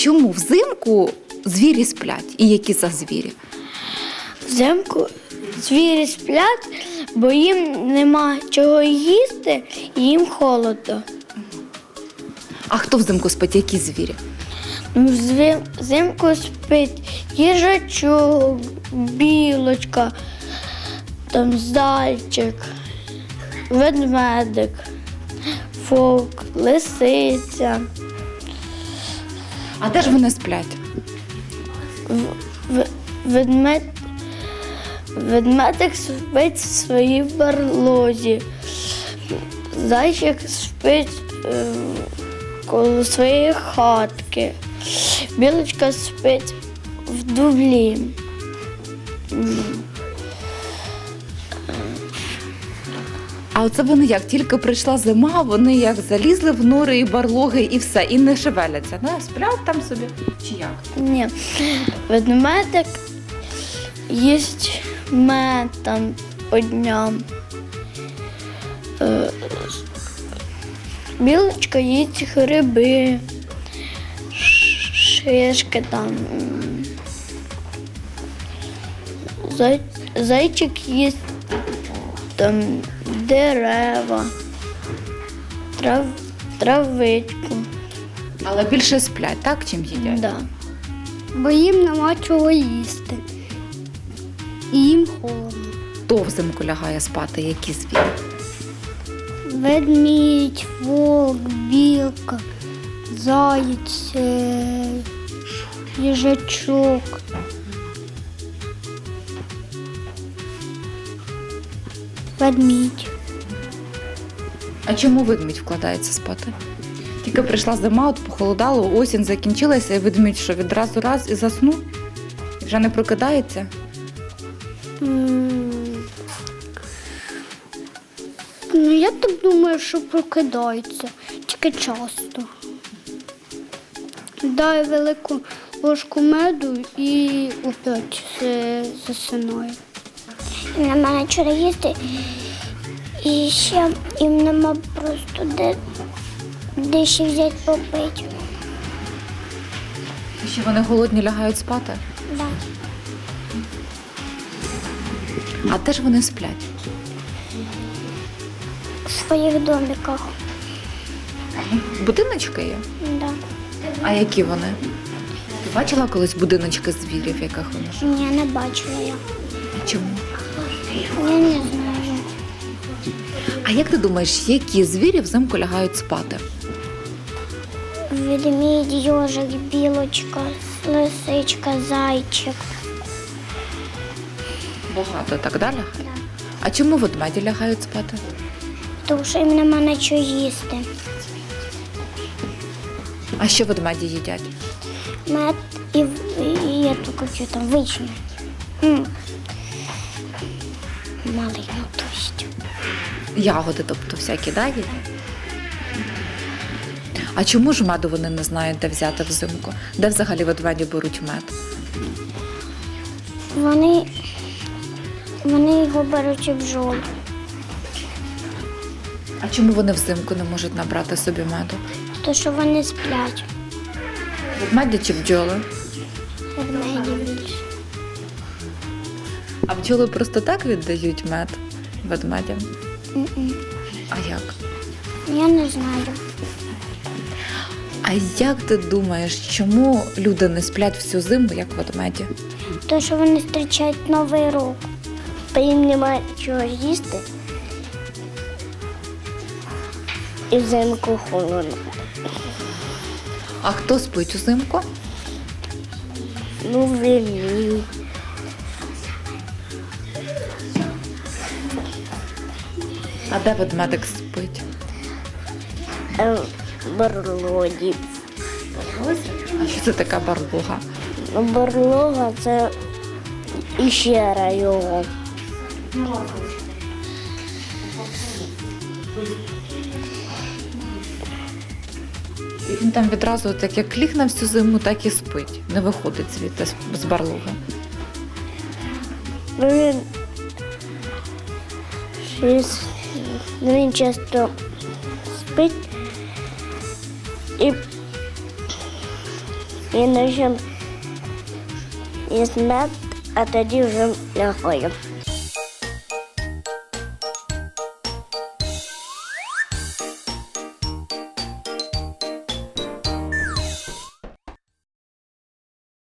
чому взимку звірі сплять? І які за звірі? Взимку звірі сплять, бо їм нема чого їсти і їм холодно. А хто взимку спить? Які звірі? Ну, Взимку спить їжачок, білочка, там зайчик, ведмедик, вовк, лисиця. А де ж вони сплять? Ведмед... Ведмедик спить в своїй барлозі. Зайчик спить е, коло своєї хатки. Білочка спить в дублі. А оце вони як? Тільки прийшла зима, вони як залізли в нори і барлоги, і все, і не шевеляться. Ну, сплять там собі. Чи як? Ні. Ведмедик їсть мед там по дням. Е, Білочка їсть гриби, шишки там. Зай, зайчик їсть там дерева, трав, травичку. Але більше сплять, так, чим їдять? Да. Бо їм нема чого їсти. І їм холодно. Хто взимку лягає спати, які звірі? Ведмідь, вовк, білка, заєць, е, їжачок. Ведмідь. А чому ведмідь вкладається спати? Тільки прийшла зима, от похолодало, осінь закінчилася, і ведмідь що відразу раз і заснув, вже не прокидається. М. Ну, я так думаю, що прокидається тільки часто. Дай велику ложку меду і опять е, засинає. На мене вчора їсти. І ще їм нема просто де, де ще взяти попити. І ще вони голодні лягають спати. Да. А де ж вони сплять? В своїх домиках. Будиночки є? Да. А які вони? Ти бачила колись будиночки звірів, яких вони? Ні, не бачила я. Чому? Я не знаю. А як ти думаєш, які звірі взимку лягають спати? Ведмідь, йожик, білочка, лисичка, зайчик. Багато так далі? А чому ведмеді лягають спати? Тому що їм нема на що їсти. А що ведмеді їдять? Мед і, і эту какую там вишню. М. Малину, то есть. Ягоди, тобто всякі, да, їдять? А чому ж меду вони не знають, де взяти взимку? Де взагалі ведмеді беруть мед? Вони, вони його беруть у бджол. А чому вони взимку не можуть набрати собі меду? То що вони сплять. Ведмеді чи бджоли? Ведмеді більше. А бджоли просто так віддають мед ведмедям? М-м. А як? Я не знаю. А як ти думаєш, чому люди не сплять всю зиму, як ведмеді? То, що вони зустрічають Новий рік. Бо їм немає чого їсти. І взимку холодно. А хто спить узимку? Ну, вельмі. А де ведмедик спить? Барлоді. А що це така барлога? Барлога це іщера його. І він там відразу, от як, ліг на всю зиму, так і спить. Не виходить звідти з- барлоги. Ну, він, він, він часто спить і Він вже їсть мед, а тоді вже лягає.